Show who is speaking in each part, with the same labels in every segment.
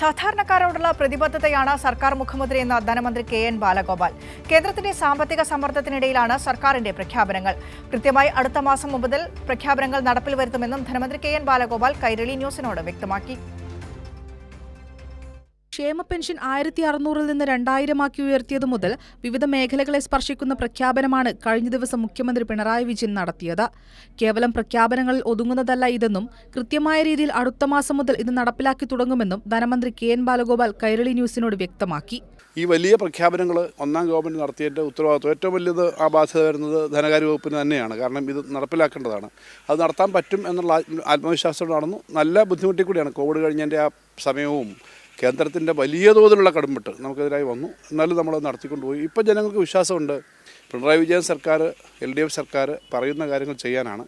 Speaker 1: സാധാരണക്കാരോടുള്ള പ്രതിബദ്ധതയാണ് സർക്കാർ മുഖ്യമന്ത്രി എന്ന ധനമന്ത്രി കെ എൻ ബാലഗോപാൽ. കേന്ദ്രത്തിന്റെ സാമ്പത്തിക സമ്മർദ്ദത്തിനിടയിലാണ് സർക്കാരിന്റെ പ്രഖ്യാപനങ്ങൾ. കൃത്യമായി അടുത്ത മാസം മുതൽ പ്രഖ്യാപനങ്ങൾ നടപ്പിൽ വരുത്തുമെന്നും ധനമന്ത്രി കെ എൻ ബാലഗോപാൽ കൈരളി ന്യൂസിനോട് വ്യക്തമാക്കി.
Speaker 2: ക്ഷേമ പെൻഷൻ ആയിരത്തി അറുന്നൂറിൽ നിന്ന് രണ്ടായിരമാക്കി ഉയർത്തിയതു മുതൽ വിവിധ മേഖലകളെ സ്പർശിക്കുന്ന പ്രഖ്യാപനമാണ് കഴിഞ്ഞ ദിവസം മുഖ്യമന്ത്രി പിണറായി വിജയൻ നടത്തിയത്. കേവലം പ്രഖ്യാപനങ്ങളിൽ ഒതുങ്ങുന്നതല്ല ഇതെന്നും കൃത്യമായ രീതിയിൽ അടുത്ത മാസം മുതൽ ഇത് നടപ്പിലാക്കി തുടങ്ങുമെന്നും ധനമന്ത്രി കെ എൻ ബാലഗോപാൽ കൈരളി ന്യൂസിനോട് വ്യക്തമാക്കി.
Speaker 3: ഈ വലിയ പ്രഖ്യാപനങ്ങൾ ഒന്നാം ഗവൺമെന്റ് നടത്തിയതിന്റെ ഉത്തരവാദിത്വം ഏറ്റവും വലിയത് ആ ബാധ്യത വരുന്നത് ധനകാര്യ വകുപ്പിന് തന്നെയാണ്. കാരണം ഇത് നടപ്പിലാക്കേണ്ടതാണ്. അത് നടത്താൻ പറ്റും എന്നുള്ള ആത്മവിശ്വാസം നടന്നു നല്ല ബുദ്ധിമുട്ടി കൂടിയാണ് കോവിഡ് കഴിഞ്ഞതിന്റെ ആ സമയവും കേന്ദ്രത്തിന്റെ വലിയ തോതിലുള്ള കടമ്പിട്ട് നമുക്കെതിരായി വന്നു. എന്നാലും നമ്മളത് നടത്തിക്കൊണ്ടുപോയി. ഇപ്പം ജനങ്ങൾക്ക് വിശ്വാസമുണ്ട്. പിണറായി വിജയൻ സർക്കാർ എൽ ഡി എഫ് സർക്കാർ പറയുന്ന കാര്യങ്ങൾ ചെയ്യാനാണ്.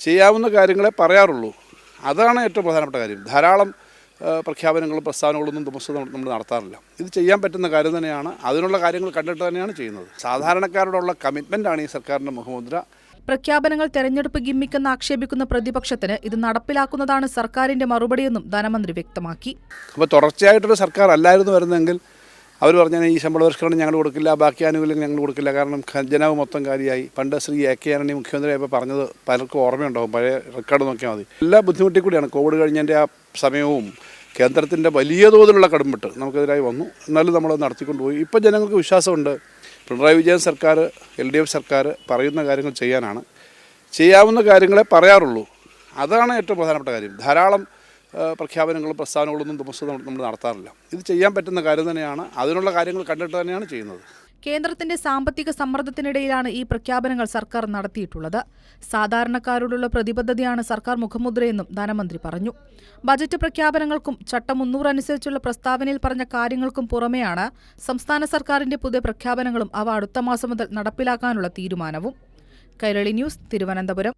Speaker 3: ചെയ്യാവുന്ന കാര്യങ്ങളെ പറയാറുള്ളൂ. അതാണ് ഏറ്റവും പ്രധാനപ്പെട്ട കാര്യം. ധാരാളം പ്രഖ്യാപനങ്ങളും പ്രസ്താവനകളൊന്നും ദിവസം നമ്മൾ നടത്താറില്ല. ഇത് ചെയ്യാൻ പറ്റുന്ന കാര്യം തന്നെയാണ്. അതിനുള്ള കാര്യങ്ങൾ കണ്ടിട്ട് തന്നെയാണ് ചെയ്യുന്നത്. സാധാരണക്കാരോടുള്ള കമ്മിറ്റ്മെന്റാണ് ഈ സർക്കാരിന്റെ മുഖമുദ്ര.
Speaker 2: പ്രഖ്യാപനങ്ങൾ തെരഞ്ഞെടുപ്പ് ഗിമ്മിക്കെന്ന് ആക്ഷേപിക്കുന്ന പ്രതിപക്ഷത്തിന് ഇത് നടപ്പിലാക്കുന്നതാണ് സർക്കാരിന്റെ മറുപടിയെന്നും ധനമന്ത്രി വ്യക്തമാക്കി.
Speaker 3: അപ്പോൾ തുടർച്ചയായിട്ടൊരു സർക്കാർ അല്ലായിരുന്നു വരുന്നതെങ്കിൽ അവർ പറഞ്ഞാൽ ഈ ശമ്പള പരിഷ്കരണം ഞങ്ങൾ കൊടുക്കില്ല ബാക്കി ആനുകൂല്യങ്ങൾ ഞങ്ങൾ കൊടുക്കില്ല. കാരണം ഖജനാവ് മൊത്തം കാര്യമായി. പണ്ട് ശ്രീ എ കെ ആന്റണി മുഖ്യമന്ത്രിയായപ്പോൾ പറഞ്ഞത് പലർക്കും ഓർമ്മയുണ്ടാവും പഴയ റെക്കോർഡ് നോക്കിയാൽ മതി. എല്ലാ ബുദ്ധിമുട്ടി കൂടിയാണ് കോവിഡ് കഴിഞ്ഞതിന്റെ ആ സമയവും കേന്ദ്രത്തിന്റെ വലിയ തോതിലുള്ള കടുംപിട്ട് നമുക്കെതിരായി വന്നു. എന്നാലും നമ്മളത് നടത്തിക്കൊണ്ടുപോയി. ഇപ്പം ജനങ്ങൾക്ക് വിശ്വാസമുണ്ട് പിണറായി വിജയൻ സർക്കാർ എൽ ഡി എഫ് സർക്കാർ പറയുന്ന കാര്യങ്ങൾ ചെയ്യാനാണ്. ചെയ്യാവുന്ന കാര്യങ്ങളെ പറയാറുള്ളൂ. അതാണ് ഏറ്റവും പ്രധാനപ്പെട്ട കാര്യം. ധാരാളം പ്രഖ്യാപനങ്ങളും പ്രസ്താവനകളൊന്നും ദിവസം നമ്മൾ നമ്മൾ നടത്താറില്ല. ഇത് ചെയ്യാൻ പറ്റുന്ന കാര്യം തന്നെയാണ്. അതിനുള്ള കാര്യങ്ങൾ കണ്ടിട്ട് തന്നെയാണ് ചെയ്യുന്നത്.
Speaker 2: കേന്ദ്രത്തിന്റെ സാമ്പത്തിക സമ്മർദ്ദത്തിനിടയിലാണ് ഈ പ്രഖ്യാപനങ്ങൾ സർക്കാർ നടത്തിയിട്ടുള്ളത്. സാധാരണക്കാരോടുള്ള പ്രതിബദ്ധതയാണ് സർക്കാർ മുഖമുദ്രയെന്നും ധനമന്ത്രി പറഞ്ഞു. ബജറ്റ് പ്രഖ്യാപനങ്ങൾക്കും ചട്ടം മുന്നൂറ് അനുസരിച്ചുള്ള പ്രസ്താവനയിൽ പറഞ്ഞ കാര്യങ്ങൾക്കും പുറമെയാണ് സംസ്ഥാന സർക്കാരിന്റെ പുതിയ പ്രഖ്യാപനങ്ങളും അവ അടുത്ത മാസം മുതൽ നടപ്പിലാക്കാനുള്ള തീരുമാനവും. കൈരളി ന്യൂസ് തിരുവനന്തപുരം.